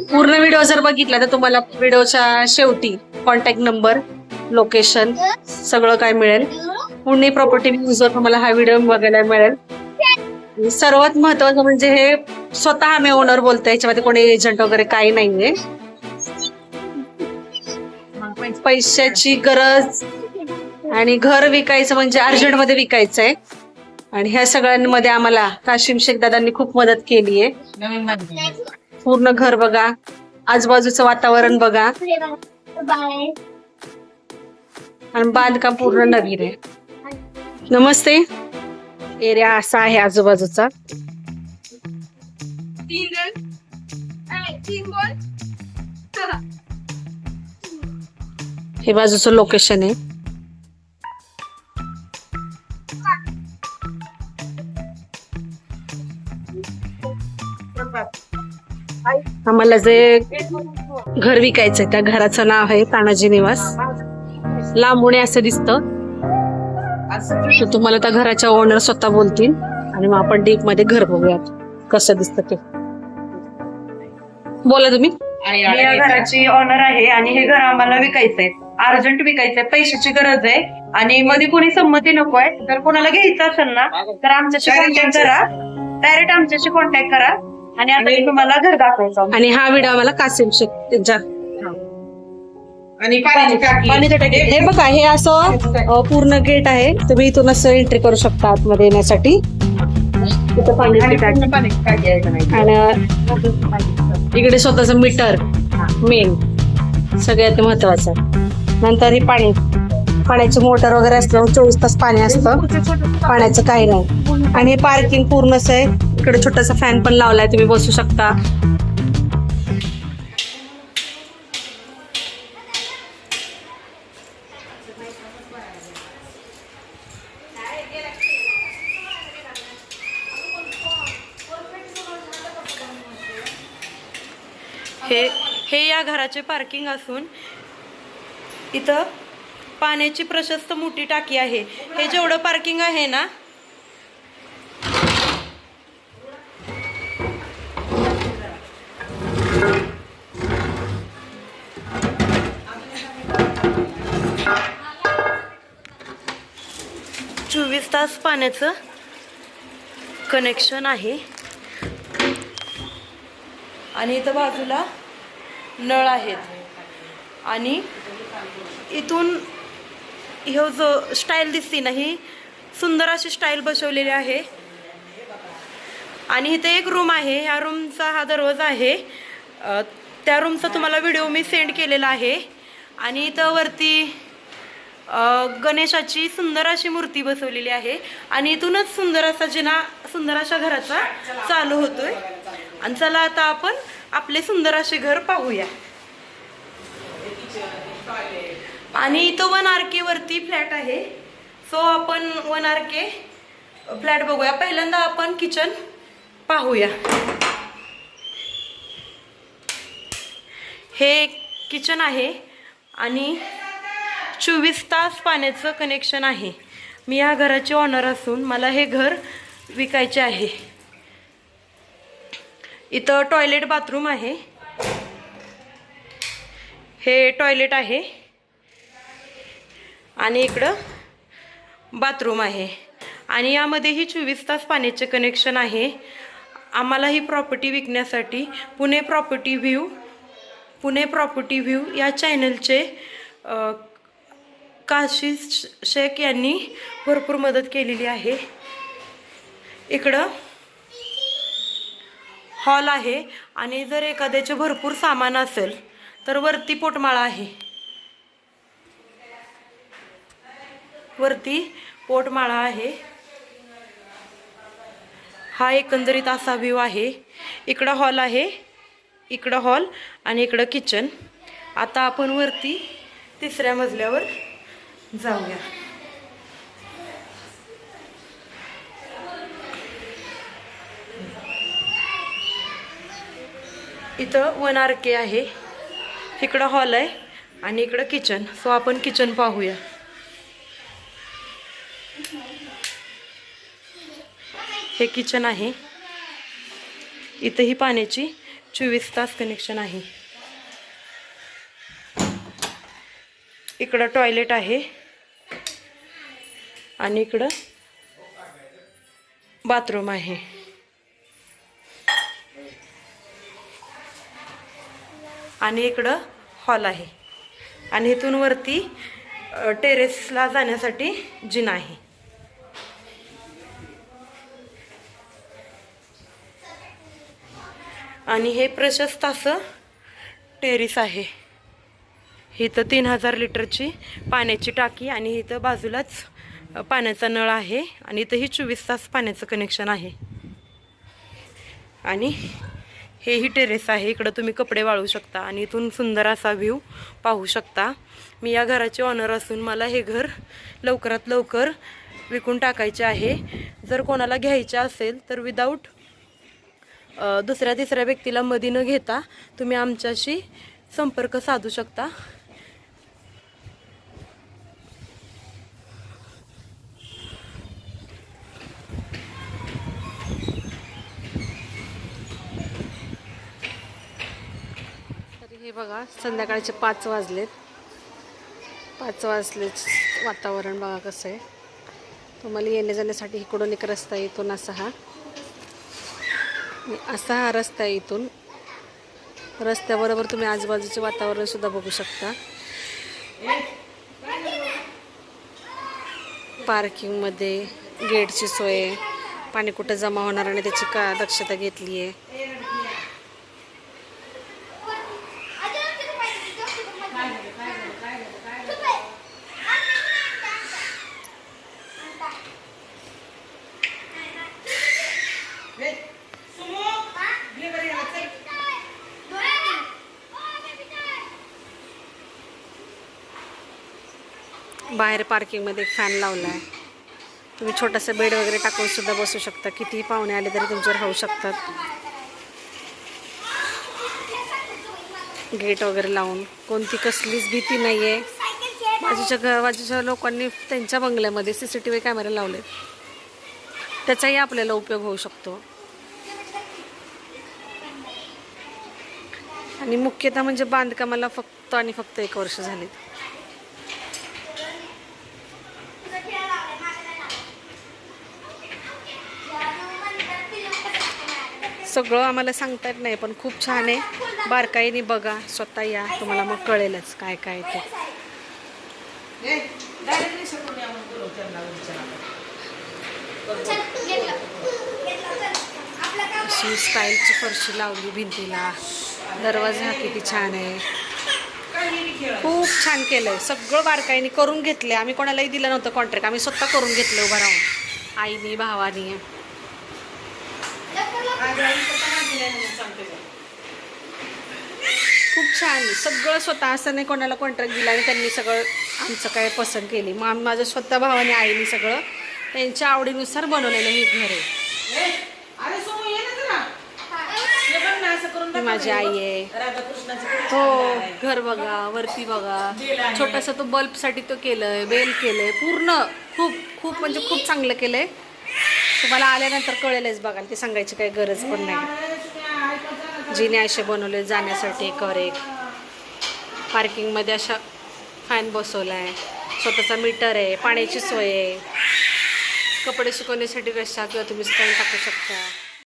पूर्ण व्हिडिओ जर बघितला तर तुम्हाला व्हिडिओच्या शेवटी कॉन्टॅक्ट नंबर लोकेशन सगळं काय मिळेल. पुणे प्रॉपर्टी न्यूजवर तुम्हाला हा व्हिडिओ बघायला मिळेल. सर्वात महत्वाचं म्हणजे हे स्वतः आम्ही ओनर बोलतोय याच्यामध्ये कोणी एजंट वगैरे काही नाहीये. पैशाची गरज आणि घर विकायचं म्हणजे अर्जंटमध्ये विकायचं आहे आणि ह्या सगळ्यांमध्ये आम्हाला काशिम शेख दादांनी खूप मदत केली आहे पूर्ण घर बघा. आजूबाजूचं वातावरण बघा. आणि बांधकाम पूर्ण नवीन आहे. नमस्ते. एरिया असा आहे आजूबाजूचा. हे बाजूचं लोकेशन आहे. आम्हाला जे घर विकायचंय त्या घराचं नाव आहे तानाजी निवास. लांबुणे असं दिसतं. तर तुम्हाला त्या घराच्या ओनर स्वतः बोलतील. आणि मग आपण डीपमध्ये घर बघूयात. कसं दिसतं ते. बोला तुम्ही. मी या घराची ऑनर आहे आणि हे घर आम्हाला विकायचंय. अर्जंट विकायचंय. पैशाची गरज आहे. आणि मध्ये कोणी संमती नकोय. जर कोणाला घ्यायचं असेल ना तर आमच्याशी कॉन्टॅक्ट करा. डायरेक्ट आमच्याशी कॉन्टॅक्ट करा. आणि आता मी तुम्हाला घर दाखवायचं आणि हा व्हिडिओ आम्हाला कासिम शेख त्यांच्या आणि पाण्याची टाकी. पाण्याच्या टाकीत. हे बघा हे असं अ, पूर्ण गेट आहे. तुम्ही इथून असं एंट्री करू शकता आतमध्ये येण्यासाठी. तिथं पाण्याची आणि टाकी. पाण्याची टाकी आहे का नाही? आणि इकडे स्वतःच मीटर मेन सगळ्यात महत्वाचं. आहे. नंतर हे पाणी. पाण्याची मोटर वगैरे असल्यामुळे चोवीस तास पाणी असतं. पाण्याचं काही नाही. आणि हे पार्किंग पूर्णच आहे. इकडे छोटासा फॅन पण लावलाय तुम्ही बसू शकता. हे हे या घराचे पार्किंग असून इथं पाण्याची प्रशस्त मोठी टाकी आहे. हे जेवढं पार्किंग आहे ना तास पाण्याचं कनेक्शन आहे. आणि इथं बाजूला नळ आहेत. आणि इथून ह्यो जो स्टाईल दिसते ना ही सुंदर अशी स्टाईल बसवलेली आहे. आणि इथे एक रूम आहे. ह्या रूमचा हा दरवाजा आहे. त्या रूमचा तुम्हाला व्हिडिओ मी सेंड केलेला आहे. आणि इथं वरती गणेशाची सुंदर अशी मूर्ती बसवलेली आहे. आणि इथूनच सुंदर असा जिना सुंदर अशा घराचा चालू होतोय. आणि चला आता आपण आपले सुंदर असे घर पाहूया. आणि इथं वन आर के वरती फ्लॅट आहे. सो आपण वन आर के फ्लॅट बघूया. पहिल्यांदा आपण किचन पाहूया. हे किचन आहे. आणि चोवीस तास पाण्याचं कनेक्शन आहे. मी या घराचे ऑनर असून मला हे घर विकायचे आहे. इथं टॉयलेट बाथरूम आहे. हे टॉयलेट आहे. आणि इकडं बाथरूम आहे. आणि यामध्येही चोवीस तास पाण्याचे कनेक्शन आहे. आम्हाला ही प्रॉपर्टी विकण्यासाठी Pune property view Pune property view या चॅनलचे काशी शेख यांनी भरपूर मदत केलेली आहे. इकडं हॉल आहे आणि जर एखाद्याचे भरपूर सामान असेल तर वरती पोटमाळा आहे. वरती पोटमाळा आहे. हा एकंदरीत असा व्ह्यू आहे. इकडं हॉल आहे इकडं हॉल आणि इकडं किचन. आता आपण वरती तिसऱ्या मजल्यावर जाऊया इथं वन आर के आहे. इकडं हॉल आहे आणि इकडं किचन. सो आपण किचन पाहूया. हे किचन आहे. इथं ही पाण्याची चोवीस तास कनेक्शन आहे. इकडं टॉयलेट आहे. आणि इकडं बाथरूम आहे. आणि इकडं हॉल आहे. आणि इथून वरती टेरेसला जाण्यासाठी जिन आहे. आणि हे प्रशस्त असं टेरिस आहे. इथं तीन हजार लिटरची पाण्याची टाकी आणि इथं बाजूलाच पाण्याचा नळ आहे आणि इथंही चोवीस तास पाण्याचं कनेक्शन आहे. आणि हेही टेरेस आहे. इकडं तुम्ही कपडे वाळू शकता आणि इथून सुंदर असा व्ह्यू पाहू शकता. मी या घराचे ऑनर असून मला हे घर लवकरात लवकर विकून टाकायचे आहे. जर कोणाला घ्यायचे असेल तर विदाऊट दुसऱ्या तिसऱ्या व्यक्तीला मधी न घेता तुम्ही आमच्याशी संपर्क साधू शकता. हे बघा संध्याकाळचे पाच वाजलेत. पाच वाजलेच वातावरण बघा कसं आहे. तुम्हाला येण्या जाण्यासाठी इकडून एक रस्ता इथून असा हा असा हा रस्ता आहे इथून. रस्त्याबरोबर तुम्ही आजूबाजूचे वातावरणसुद्धा बघू शकता. पार्किंगमध्ये गेटची सोय पाणी कुठं जमा होणार आणि त्याची का दक्षता घेतली आहे. बाहेर पार्किंगमध्ये एक फॅन लावला आहे तुम्ही छोटंसं बेड वगैरे टाकून सुद्धा बसू शकता. कितीही पाहुणे आले तरी तुमच्यावर राहू शकतात. गेट वगैरे लावून. कोणती कसलीच भीती नाही आहे बाजूच्या घ बाजूच्या लोकांनी त्यांच्या बंगल्यामध्ये सी सी टी व्ही कॅमेरे लावले त्याचाही आपल्याला उपयोग होऊ शकतो. आणि मुख्यतः म्हणजे बांधकामाला फक्त आणि फक्त एक वर्ष झाले सगळं आम्हाला सांगता येत नाही पण खूप छान आहे. बारकाईने बघा स्वतः या तुम्हाला मग कळेलच काय काय ते. अशी स्टाईलची फरशी लावली भिंतीला. दरवाजा हा किती छान आहे. खूप छान केलंय. सगळं बारकाईने करून घेतलंय. आम्ही कोणालाही दिलं नव्हतं कॉन्ट्रॅक्ट आम्ही स्वतः करून घेतलं उभं राहून. आईनी भावानी. खूप छान. सगळं स्वतः असं नाही कोणाला कॉन्ट्रॅक्ट दिला आणि त्यांनी सगळं आमचं काय पसंत केली. मग आम्ही माझं स्वतः भावाने आईने सगळं त्यांच्या आवडीनुसार बनवलेलं हे घर आहे. माझी आई. आहे. हो. घर बघा वरती बघा. छोटासा तो बल्बसाठी तो केलंय बेल केलंय. पूर्ण खूप खूप म्हणजे खूप चांगलं केलंय. तुम्हाला आल्यानंतर कळेलच बघाल ते सांगायची काही गरज पण नाही. जिने असे बनवले जाण्यासाठी कर एक. पार्किंगमध्ये अशा फॅन बसवला आहे स्वतःचा मीटर आहे पाण्याची सोय आहे. कपडे सुकवण्यासाठी रस्सा किंवा तुम्ही स्टँड टाकू शकता.